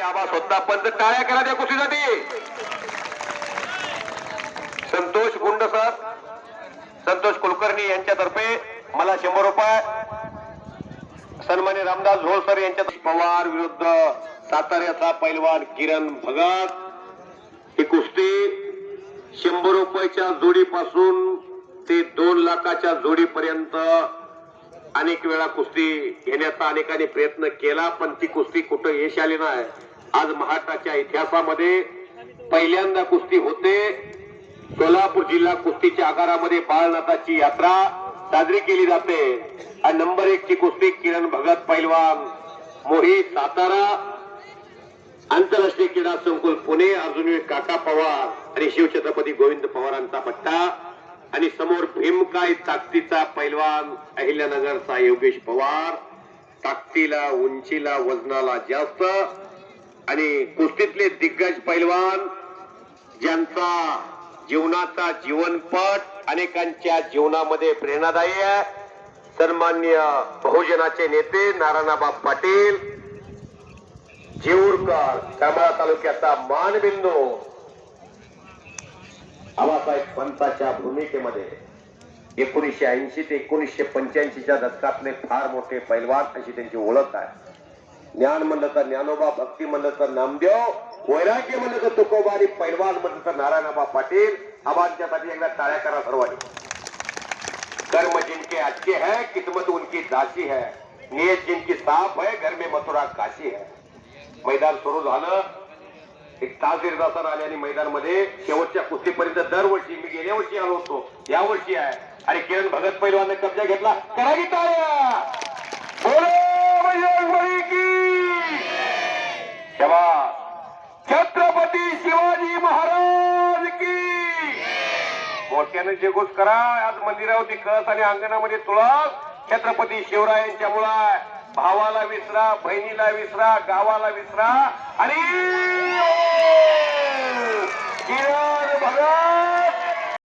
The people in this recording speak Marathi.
आणि आबा स्वतः पंच टाळ्या करा त्या कुस्तीसाठी संतोष गुंड सर संतोष कुलकर्णी यांच्यातर्फे मला शंभर रुपये. सन्मान्य रामदास झोळ सर यांच्या पवार विरुद्ध साताऱ्याचा पैलवान किरण भगत. ही कुस्ती शंभर रुपयाच्या जोडीपासून ते दोन लाखाच्या जोडीपर्यंत अनेक वेळा कुस्ती घेण्याचा अनेकांनी प्रयत्न केला पण ती कुस्ती कुठं यश आली नाही. आज महाराष्ट्राच्या इतिहासामध्ये पहिल्यांदा कुस्ती होते. सोलापूर जिल्हा कुस्तीच्या आगारामध्ये बाळनाथाची यात्रा साजरी केली जाते. आणि नंबर एक ची कुस्ती किरण भगत पैलवान मोही सातारा आंतरराष्ट्रीय क्रीडा संकुल पुणे अर्जुन काका पवार आणि शिवछत्रपती गोविंद पवारांचा पट्टा आणि समोर भीमकाय ताकदीचा पैलवान अहिल्यानगरचा योगेश पवार. ताकदीला उंचीला वजनाला जास्त आणि कुस्तीतले दिग्गज पैलवान ज्यांचा जीवनाचा जीवनपट अनेकांच्या जीवनामध्ये प्रेरणादायी आहे. सन्मान्य बहुजनाचे नेते नारायणाबा पाटील जेऊरकर करमाळा तालुक्याचा मानबिंदू आबासाहेब पंताच्या भूमिकेमध्ये एकोणीसशे ऐंशी ते एकोणीसशे पंच्याऐंशीच्या दशकातले फार मोठे पैलवान अशी त्यांची ओळख आहे. ज्ञान म्हणलं तर ज्ञानोबा भक्ती म्हणलं तर नामदेव वैराग्य म्हणलं तर तुकोबारी पैलवान म्हणलं तर नारायणबा पाटील. आबांच्यासाठी एकदा टाळ्या करा सर्वांनी. कर्म जिनके अच्छे है किस्मत उनकी दासी है. नियत जिनकी साफ है घर में मथुरा काशी है. मैदान सुरू झालं. एक तास दीड तासानं आले आणि मैदानमध्ये शेवटच्या कुस्तीपर्यंत दरवर्षी मी गेल्या वर्षी आलो होतो. यावर्षी आहे. आणि किरण भगत पैलवान कब्जा घेतला. करा गीता बोला बजरंगबली की तेव्हा छत्रपती शिवाजी महाराज की! मोठ्याने जयघोष करा आज मंदिरावरती कळस आणि अंगणामध्ये तुळस छत्रपती शिवरायांच्या मुळा भावाला विसरा बहिणीला विसरा गावाला विसरा आणि हो!